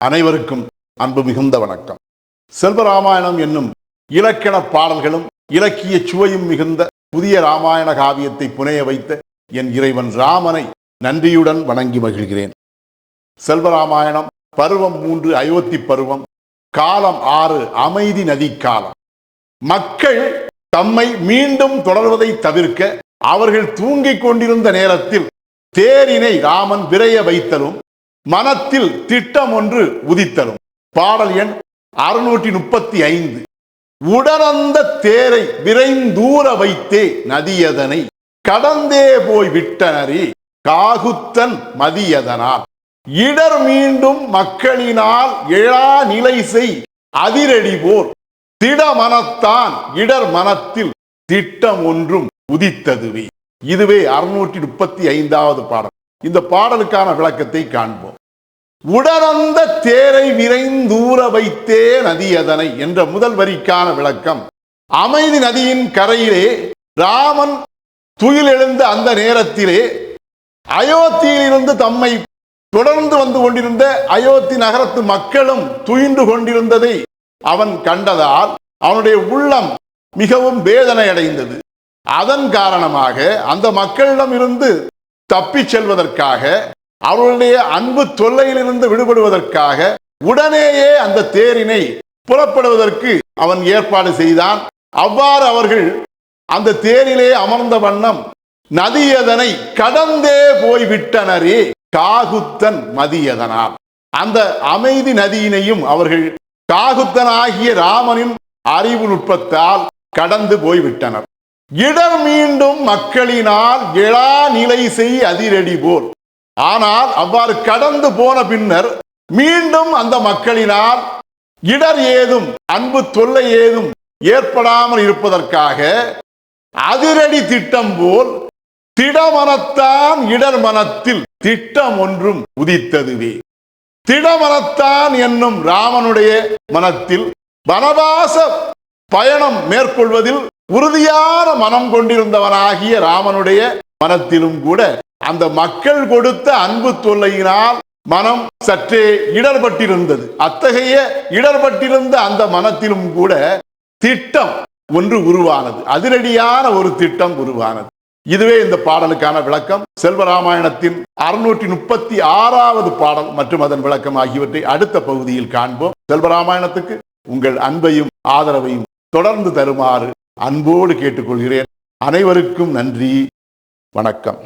அனைவருக்கும் அன்பு மிகுந்த வணக்கம். செல்வராமாயணம் என்னும் இலக்கண பாடல்களும் இலக்கிய சுவையும் மிகுந்த புதிய ராமாயண காவியத்தை புனைய வைத்த என் இறைவன் ராமனை நன்றியுடன் வணங்கி மகிழ்கிறேன். செல்வராமாயணம் பருவம் மூன்று அயோத்தி பருவம் காலம் ஆறு அமைதி நதி காலம். மக்கள் தம்மை மீண்டும் தொடர்வதை தவிர்க்க அவர்கள் தூங்கிக் கொண்டிருந்த நேரத்தில் தேரினை ராமன் விரைய வைத்தலும் மனத்தில் திட்டம் ஒன்று உதித்தரும் பாடல் எண் அறுநூற்றி முப்பத்தி ஐந்து உடனந்த தேரை விரைந்தூர வைத்தே நதியதனை. கடந்தே போய் விட்டனரே காகுத்தன் மதியதனால். இடர் மீண்டும் மக்களினால் எழா நிலை செய் அதிரடி போர். திடமனத்தான் இடர் மனத்தில் திட்டம் ஒன்றும் உதித்ததுவே. இதுவே அறுநூற்றி முப்பத்தி ஐந்தாவது பாடல். இந்த பாடலுக்கான விளக்கத்தை காண்போம். உடனந்த தேரை விரைந்தூர வைத்தே நதியதனை என்ற முதல் வரிக்கான விளக்கம். அமைதி நதியின் கரையிலே ராமன் துயில் எழுந்த அந்த நேரத்திலே அயோத்தியிலிருந்து தம்மை தொடர்ந்து வந்து கொண்டிருந்த அயோத்தி நகரத்து மக்களும் துயின்று கொண்டிருந்ததை அவன் கண்டதால் அவனுடைய உள்ளம் மிகவும் வேதனை அடைந்தது அதன் காரணமாக அந்த மக்களிடம் இருந்து தப்பிச் செல்வதற்காக அவளுடைய அன்பு தொல்லையிலிருந்து விடுபடுவதற்காக உடனேயே அந்த தேரினை புறப்படுவதற்கு அவன் ஏற்பாடு செய்தான். அவ்வாறு அவர்கள் அந்த தேரிலே அமர்ந்த வண்ணம் நதியதனை கடந்தே போய்விட்டனரே காகுத்தன் மதியதனால் அந்த அமைதி நதியினையும் அவர்கள் காகுத்தனாகிய ராமனின் அறிவு நுட்பத்தால் கடந்து போய்விட்டனர். இடர் மீண்டும் மக்களினால் இழா நிலை செய் அதிரடி போல். ஆனால் அவ்வாறு கடந்து போன பின்னர் மீண்டும் அந்த மக்களினால் இடர் ஏதும் அன்பு தொல்லை ஏதும் ஏற்படாமல் இருப்பதற்காக அதிரடி திட்டம் போல் திடமனத்தான் இடர் மனத்தில் திட்டம் ஒன்றும் உதித்ததுவே. திடமனத்தான் என்னும் ராமனுடைய மனத்தில் வனவாச பயணம் மேற்கொள்வதில் உறுதியான மனம் கொண்டிருந்தவனாகிய ராமனுடைய மனத்திலும் கூட அந்த மக்கள் கொடுத்த அன்பு தொல்லையினால் மனம் சற்றே இடர்பட்டிருந்தது. அத்தகைய இடர்பட்டிருந்த அந்த மனத்திலும் கூட திட்டம் ஒன்று உருவானது. அதிரடியான ஒரு திட்டம் உருவானது. இதுவே இந்த பாடலுக்கான விளக்கம். செல்வராமாயணத்தின் அறுநூற்றி முப்பத்தி ஆறாவது பாடல் மற்றும் அதன் விளக்கம் ஆகியவற்றை அடுத்த பகுதியில் காண்போம். செல்வராமாயணத்துக்கு உங்கள் அன்பையும் ஆதரவையும் தொடர்ந்து தருமாறு அன்போடு கேட்டுக்கொள்கிறேன். அனைவருக்கும் நன்றி. வணக்கம்.